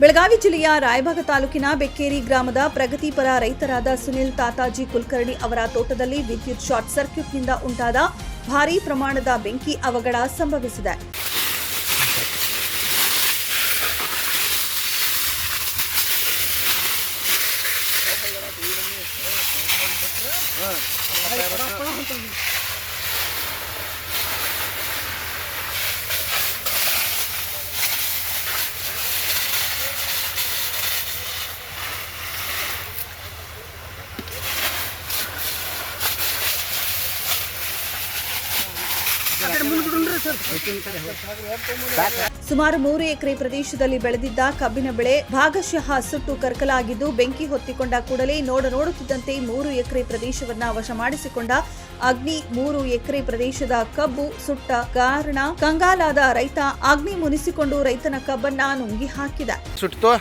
ಬೆಳಗಾವಿ ಜಿಲ್ಲೆಯ ರಾಯಭಾಗ ತಾಲೂಕಿನ ಬೆಕ್ಕೇರಿ ಗ್ರಾಮದ ಪ್ರಗತಿಪರ ರೈತರಾದ ಸುನಿಲ್ ತಾತಾಜಿ ಕುಲಕರ್ಣಿ ಅವರ ತೋಟದಲ್ಲಿ ವಿದ್ಯುತ್ ಶಾರ್ಟ್ ಸರ್ಕ್ಯೂಟ್ನಿಂದ ಉಂಟಾದ ಭಾರೀ ಪ್ರಮಾಣದ ಬೆಂಕಿ ಅವಘಡ ಸಂಭವಿಸಿದೆ. ಸುಮಾರು ಮೂರು ಎಕರೆ ಪ್ರದೇಶದಲ್ಲಿ ಬೆಳೆದಿದ್ದ ಕಬ್ಬಿನ ಬೆಳೆ ಭಾಗಶಃ ಸುಟ್ಟು ಕರ್ಕಲಾಗಿದ್ದು ಬೆಂಕಿ ಹೊತ್ತಿಕೊಂಡ ಕೂಡಲೇ ನೋಡ ನೋಡುತ್ತಿದ್ದಂತೆ ಮೂರು ಎಕರೆ ಪ್ರದೇಶವನ್ನ ವಶ ಮಾಡಿಸಿಕೊಂಡ ಅಗ್ನಿ ಮೂರು ಎಕರೆ ಪ್ರದೇಶದ ಕಬ್ಬು ಸುಟ್ಟ ಕಾರಣ ಕಂಗಾಲಾದ ರೈತ ಅಗ್ನಿ ಮುನಿಸಿಕೊಂಡು ರೈತನ ಕಬ್ಬನ್ನ ನುಂಗಿ ಹಾಕಿದ. ಸುಟ್ತು.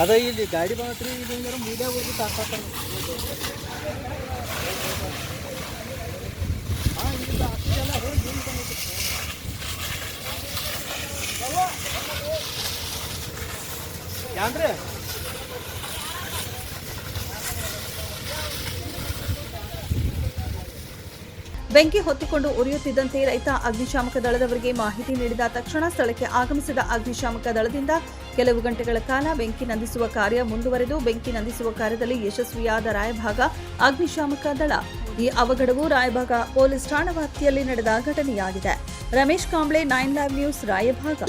ಅದ ಇಲ್ಲಿ ಗಾಡಿ ಬಂತ್ರಿ ಇದು ಹಿಂಗಾರ ಮೀಡಿಯಾ ಹೋಗಿ ತಾಕ ಯಾಂದ್ರೆ ಬೆಂಕಿ ಹೊತ್ತಿಕೊಂಡು ಉರಿಯುತ್ತಿದ್ದಂತೆ ರೈತ ಅಗ್ನಿಶಾಮಕ ದಳದವರಿಗೆ ಮಾಹಿತಿ ನೀಡಿದ ತಕ್ಷಣ ಸ್ಥಳಕ್ಕೆ ಆಗಮಿಸಿದ ಅಗ್ನಿಶಾಮಕ ದಳದಿಂದ ಕೆಲವು ಗಂಟೆಗಳ ಕಾಲ ಬೆಂಕಿ ನಂದಿಸುವ ಕಾರ್ಯ ಮುಂದುವರೆದು ಬೆಂಕಿ ನಂದಿಸುವ ಕಾರ್ಯದಲ್ಲಿ ಯಶಸ್ವಿಯಾದ ರಾಯಭಾಗ ಅಗ್ನಿಶಾಮಕ ದಳ. ಈ ಅವಘಡವು ರಾಯಭಾಗ ಪೊಲೀಸ್ ಠಾಣಾ ವ್ಯಾಪ್ತಿಯಲ್ಲಿ ನಡೆದ ಘಟನೆಯಾಗಿದೆ. Ramesh Kamble, nine live news, Raibag.